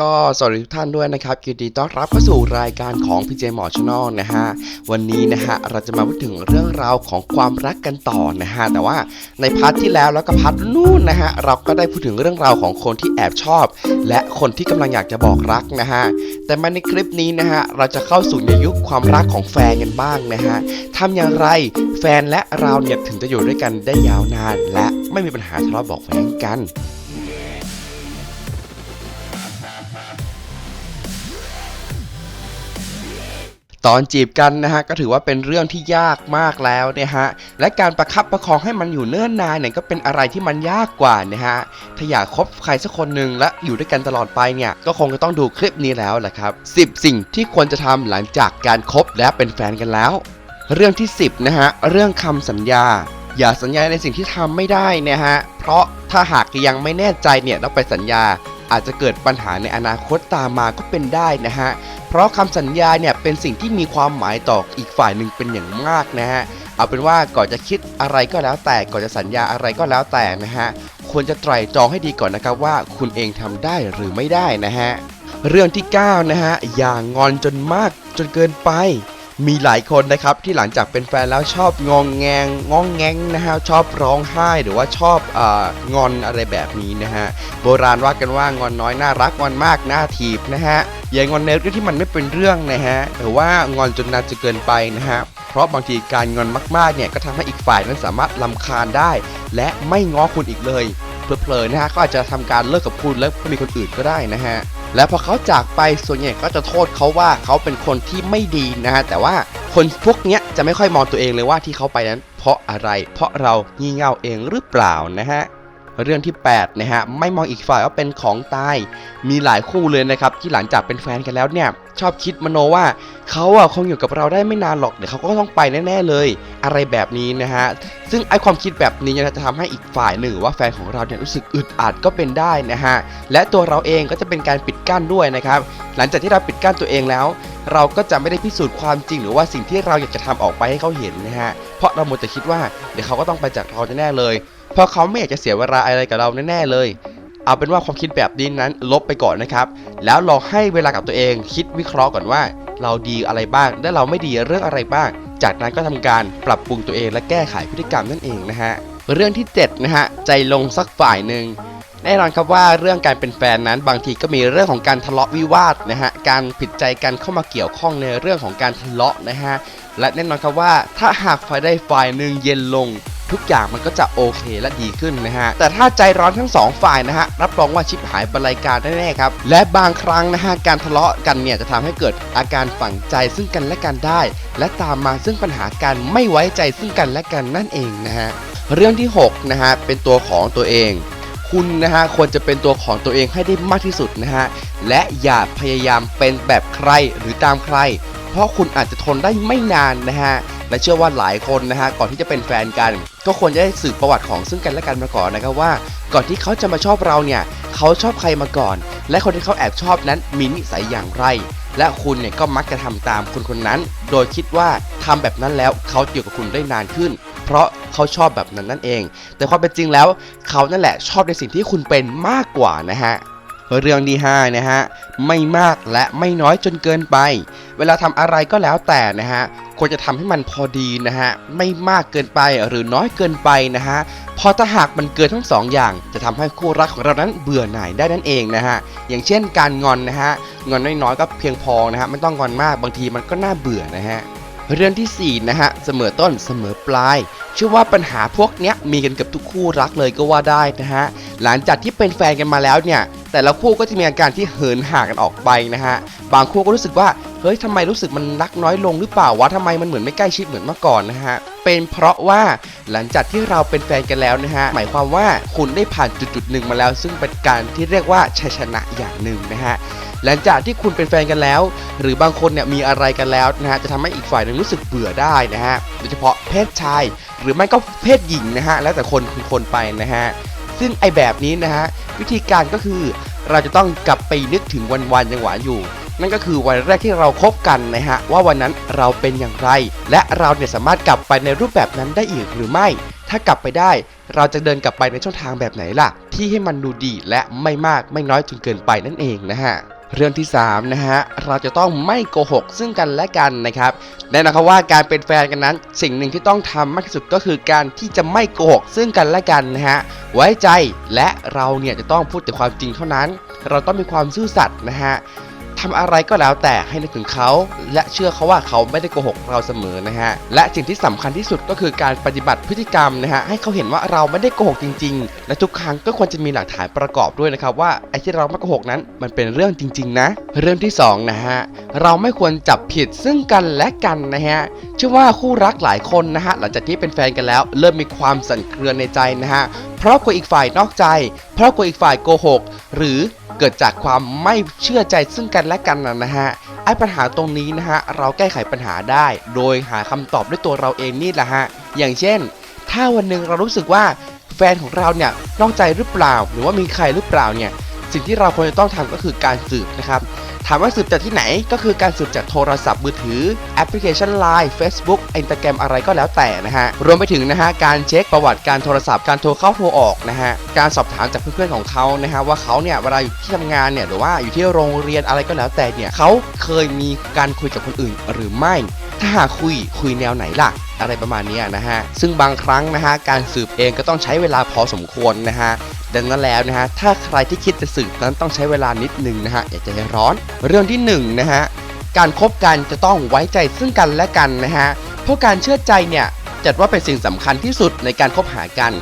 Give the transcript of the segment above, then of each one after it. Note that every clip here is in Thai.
ก็สวัสดีทุกท่านด้วยนะครับยินดีต้อนรับเข้าสู่รายการของ PJ หมอช n น l นะฮะวันนี้นะฮะเราจะมาพูดถึงเรื่องราวของความรักกันต่อนะฮะแต่ว่าในพาร์ทที่แล้วแล้วก็พาร์ทนู่นนะฮะเราก็ได้พูดถึงเรื่องราวของคนที่แอบชอบ และคนที่กำลังอยากจะบอกรักนะฮะแต่มาในคลิปนี้นะฮะเราจะเข้าสู่ในยุคความรักของแฟนกันบ้างนะฮะทำอย่างไรแฟนและเราเนี่ยถึงจะอยู่ด้วยกันได้ยาวนาน และไม่มีปัญหาทะเลาะบอกแว้งกัน ตอนจีบกันนะฮะก็ถือว่าเป็นเรื่องที่ยากมากแล้วเนี่ยฮะและการประคับประคองให้มันอยู่เนิ่นนานเนี่ยก็เป็นอะไรที่มันยากกว่านะฮะถ้าอยากคบใครสักคนหนึ่งและอยู่ด้วยกันตลอดไปเนี่ยก็คงจะต้องดูคลิปนี้แล้วแหละครับ 10 สิ่งที่ควรจะทำหลังจากการคบและเป็นแฟนกันแล้ว เรื่องที่ 10นะฮะเรื่องคำสัญญา อย่าสัญญาในสิ่งที่ทำไม่ได้นะฮะเพราะถ้าหากยังไม่แน่ใจเนี่ยแล้วไปสัญญา อาจจะเกิดปัญหาในอนาคตตามมาก็เป็นได้นะฮะ เพราะคำสัญญาเนี่ยเป็นสิ่งที่มีความหมายต่ออีกฝ่ายหนึ่งเป็นอย่างมากนะฮะ เอาเป็นว่าก่อนจะคิดอะไรก็แล้วแต่ก่อนจะสัญญาอะไรก็แล้วแต่นะฮะควรจะไตร่ตรองให้ดีก่อนนะครับว่าคุณเองทำได้หรือไม่ได้นะฮะ เรื่องที่ 9 นะฮะ อย่างอนจนมากจนเกินไป มีหลายคนนะครับที่หลังจากเป็นแฟนแล้วชอบงองแงงงองแงงนะฮะชอบร้องไห้หรือว่าชอบอ่องอนอะไรแบบนี้นะฮะโบราณว่ากันว่างอนน้อยน่ารักงอนมากน่าถีบนะฮะอย่างอนในเรื่องที่มันไม่เป็นเรื่องนะฮะหรือว่างอนจนนานจะเกินไปนะฮะเพราะบางทีการงอนมากๆเนี่ยก็ทำให้อีกฝ่ายนั้นสามารถลำคาญได้ และไม่ง้อคุณอีกเลยเพลอๆนะฮะก็อาจจะทำการเลิกกับคุณแล้วก็มีคนอื่นก็ได้นะฮะ และพอเขาจากไปส่วนใหญ่ก็จะโทษเขาว่าเขาเป็นคนที่ไม่ดีนะฮะแต่ว่าคนพวกเนี้ยจะไม่ค่อยมองตัวเองเลยว่าที่เขาไปนั้น เพราะอะไร เพราะเรางี่เง่าเองหรือเปล่านะฮะ เรื่องที่8นะฮะไม่มองอีกฝ่ายว่าเป็นของตาย มีหลายคู่เลยนะครับที่หลังจากเป็นแฟนกันแล้วเนี่ยชอบคิดมโนว่าเขาอะคงอยู่กับเราได้ไม่นานหรอกเดี๋ยวเขาก็ต้องไปแน่ๆเลย อะไรแบบนี้นะฮะซึ่งไอความคิดแบบนี้นะจะทำให้อีกฝ่ายหนึ่งว่าแฟนของเราเนี่ยรู้สึกอึดอัดก็เป็นได้นะฮะและตัวเราเองก็จะเป็นการปิดกั้นด้วยนะครับหลังจากที่เราปิดกั้นตัวเองแล้ว เราก็จะไม่ได้พิสูจน์ความจริง หรือว่าสิ่งที่เราอยากจะทำออกไปให้เขาเห็นนะฮะเพราะเราหมดแต่คิดว่าเดี๋ยวเขาก็ต้องไปจากเราแน่เลย เพราะเขาไม่อยากจะเสียเวลาอะไรกับเราแน่ๆเลย เอาเป็นว่าความคิดแบบนี้นั้นลบไปก่อนนะครับ แล้วลองให้เวลากับตัวเองคิดวิเคราะห์ก่อนว่า เราดีอะไรบ้างและเราไม่ดีเรื่องอะไรบ้าง จากนั้นก็ทำการปรับปรุงตัวเองและแก้ไขพฤติกรรมนั่นเองนะฮะเรื่องที่7นะฮะใจลงสักฝ่ายหนึ่งแน่นอนครับว่าเรื่องการเป็นแฟนนั้นบางทีก็มีเรื่องของการทะเลาะวิวาทนะฮะการผิดใจกันเข้ามาเกี่ยวข้องในเรื่องของการทะเลาะนะฮะและแน่นอนครับว่าถ้าหากฝ่ายใดฝ่ายหนึ่งเย็นลง ทุกอย่างมันก็จะโอเคและดีขึ้นนะฮะ แต่ถ้าใจร้อนทั้งสองฝ่ายนะฮะ รับรองว่าชิบหายบรรยการแน่ๆครับ และบางครั้งนะฮะ การทะเลาะกันเนี่ยจะทำให้เกิดอาการฝังใจซึ่งกันและกันได้ และตามมาซึ่งปัญหาการไม่ไว้ใจซึ่งกันและกันนั่นเองนะฮะ เรื่องที่6นะฮะ เป็นตัวของตัวเองคุณนะฮะควรจะเป็นตัวของตัวเองให้ได้มากที่สุดนะฮะ และอย่าพยายามเป็นแบบใครหรือตามใคร เพราะคุณอาจจะทนได้ไม่นานนะฮะ และเชื่อว่าหลายคนนะฮะก่อนที่จะเป็นแฟนกัน ก็ควรจะได้สืบประวัติของซึ่งกันและกันมาก่อนนะครับว่า ก่อนที่เขาจะมาชอบเราเนี่ยเขาชอบใครมาก่อน และคนที่เขาแอบชอบนั้นมีนิสัยอย่างไร และคุณเนี่ยก็มักจะทำตามคนคนนั้น โดยคิดว่าทำแบบนั้นแล้วเขาจอยู่กับคุณได้นานขึ้น เพราะเขาชอบแบบนั้นนั่นเอง แต่ความเป็นจริงแล้วเขานั่นแหละชอบในสิ่งที่คุณเป็นมากกว่านะฮะ เรื่องที่5นะฮะไม่มากและไม่น้อยจนเกินไป เวลาทำอะไรก็แล้วแต่นะฮะควรจะทำให้มันพอดีนะฮะไม่มากเกินไปหรือน้อยเกินไปนะฮะพราะถ้าหากมันเกินทั้งสองอย่าง จะทำให้คู่รักของเรานั้นเบื่อหน่ายได้นั่นเองนะฮะอย่างเช่นการงอนนะฮะงอนน้อยๆก็เพียงพอนะฮะไม่ต้องงอนมากบางทีมันก็น่าเบื่อนะฮะเรื่องทีสี่4นะฮะเสมอต้นเสมอปลายเชื่อว่าปัญหาพวกเนี้ยมีกันกับทุกคู่รักเลยก็ว่าได้นะฮะหลังจากที่เป็นแฟนกันมาแล้วเนี่ย แต่ละคู่ก็จะมีอาการที่เหินห่างกันออกไปนะฮะ บางคู่ก็รู้สึกว่า เฮ้ยทำไมรู้สึกมันรักน้อยลงหรือเปล่าวะทำไมมันเหมือนไม่ใกล้ชิดเหมือนเมื่อก่อนนะฮะ เป็นเพราะว่าหลังจากที่เราเป็นแฟนกันแล้วนะฮะ หมายความว่าคุณได้ผ่านจุดๆหนึ่งมาแล้ว ซึ่งเป็นการที่เรียกว่าชัยชนะอย่างหนึ่งนะฮะหลังจากที่คุณเป็นแฟนกันแล้ว หรือบางคนเนี่ยมีอะไรกันแล้วนะฮะจะทำให้อีกฝ่ายหนึงรู้สึกเบื่อได้นะฮะโดยเฉพาะเพศชาย หรือไม่ก็เพศหญิงนะฮะแล้วแต่คนคือคนไปนะฮะ ซึ่งไอแบบนี้นะฮะวิธีการก็คือเราจะต้องกลับไปนึกถึงวันวันๆยังหวานอยู่ นั่นก็คือวันแรกที่เราคบกันนะฮะว่าวันนั้นเราเป็นอย่างไร และเราเนี่ยสามารถกลับไปในรูปแบบนั้นได้อีกหรือไม่ ถ้ากลับไปได้ เราจะเดินกลับไปในช่องทางแบบไหนล่ะ ที่ให้มันดูดีและไม่มากไม่น้อยจนเกินไปนั่นเองนะฮะเรื่องที่3นะฮะเราจะต้องไม่โกหกซึ่งกันและกันนะครับแน่นอนครับว่าการเป็นแฟนกันนั้น สิ่งหนึ่งที่ต้องทำมากที่สุดก็คือการที่จะไม่โกหกซึ่งกันและกันนะฮะ ไว้ใจและเราเนี่ยจะต้องพูดแต่ความจริงเท่านั้น เราต้องมีความซื่อสัตย์นะฮะทำอะไรก็แล้วแต่ให้นึกถึงเขา และเชื่อเขาว่าเขาไม่ได้โกหกเราเสมอนะฮะและสิ่งที่สำคัญที่สุดก็คือการปฏิบัติพฤติกรรมนะฮะให้เขาเห็นว่าเราไม่ได้โกหกจริง ๆ และทุกครั้งก็ควรจะมีหลักฐานประกอบด้วยนะครับว่าไอ้ที่เราไม่โกหกนั้นมันเป็นเรื่องจริง ๆ นะ เรื่องที่สองนะฮะเราไม่ควรจับผิดซึ่งกันและกันนะฮะเชื่อว่าคู่รักหลายคนนะฮะหลังจากที่เป็นแฟนกันแล้ว เริ่มมีความสั่นเครือในใจนะฮะ เพราะกลัวอีกฝ่ายนอกใจ เพราะกลัวอีกฝ่ายโกหก หรือเกิดจากความไม่เชื่อใจซึ่งกันและกันนะนะฮะไอ้ปัญหาตรงนี้นะฮะเราแก้ไขปัญหาได้ โดยหาคำตอบด้วยตัวเราเองนี่แหละฮะอย่างเช่น ถ้าวันหนึ่งเรารู้สึกว่าแฟนของเราเนี่ยนอกใจหรือเปล่า หรือว่ามีใครหรือเปล่าเนี่ยสิ่งที่เราควรจะต้องทำก็คือการสืบนะครับ ถามว่าสืบจากที่ไหนก็คือการสืบจากโทรศัพท์มือถือ แอปพลิเคชัน Line Facebook Instagram อะไรก็แล้วแต่นะฮะ รวมไปถึงนะฮะ การเช็คประวัติการโทรศัพท์การโทรเข้าโทรออกนะฮะ การสอบถามจากเพื่อนๆของเขานะฮะว่าเขาเนี่ยเวลาอยู่ที่ทำงานเนี่ยหรือว่าอยู่ที่โรงเรียนอะไรก็แล้วแต่เนี่ยเขาเคยมีการคุยกับคนอื่นหรือไม่ ถ้าหากคุยคุยแนวไหนล่ะ อะไรประมาณนี้นะฮะ ซึ่งบางครั้งนะฮะการสืบเองก็ต้องใช้เวลาพอสมควรนะฮะดังนั้นแล้วนะฮะถ้าใครที่คิดจะสืบนั้นต้องใช้เวลานิดนึงนะฮะอย่าใจร้อน เรื่องที่หนึ่งนะฮะการคบกันจะต้องไว้ใจซึ่งกันและกันนะฮะเพราะการเชื่อใจเนี่ยจัดว่าเป็นสิ่งสำคัญที่สุดในการคบหากัน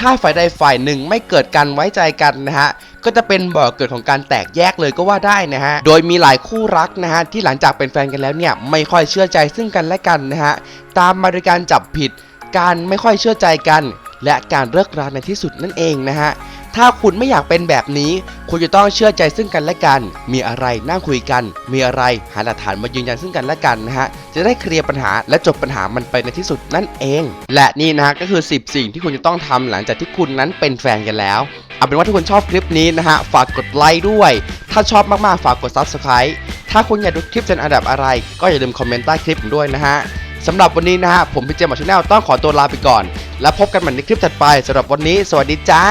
ถ้าฝ่ายใดฝ่ายหนึ่งไม่เกิดการไว้ใจกันนะฮะก็จะเป็นบ่อเกิดของการแตกแยกเลยก็ว่าได้นะฮะ โดยมีหลายคู่รักนะฮะที่หลังจากเป็นแฟนกันแล้วเนี่ยไม่ค่อยเชื่อใจซึ่งกันและกันนะฮะตามมาด้วยการจับผิด การไม่ค่อยเชื่อใจกัน และการเลิกราในที่สุดนั่นเองนะฮะ ถ้าคุณไม่อยากเป็นแบบนี้ คุณจะต้องเชื่อใจซึ่งกันและกัน มีอะไรนั่งคุยกัน มีอะไรหาหลักฐานมายืนยันซึ่งกันและกันนะฮะ จะได้เคลียร์ปัญหาและจบปัญหามันไปในที่สุดนั่นเอง และนี่นะฮะก็คือ 10 สิ่งที่คุณจะต้องทำหลังจากที่คุณนั้นเป็นแฟนกันแล้วเอาเป็นว่าถ้าคุณชอบคลิปนี้นะฮะ ฝากกดไลค์ด้วย ถ้าชอบมากๆ ฝากกด Subscribe ถ้าคุณอยากดูคลิปเป็นอันดับอะไร ก็อย่าลืมคอมเมนต์ใต้คลิปด้วยนะฮะสำหรับวันนี้นะฮะ ผมพี่เจมส์ชาแนลต้องขอตัวลาไปก่อน แล้วพบกันใหม่ในคลิปถัดไปสำหรับวันนี้ สวัสดีจ้า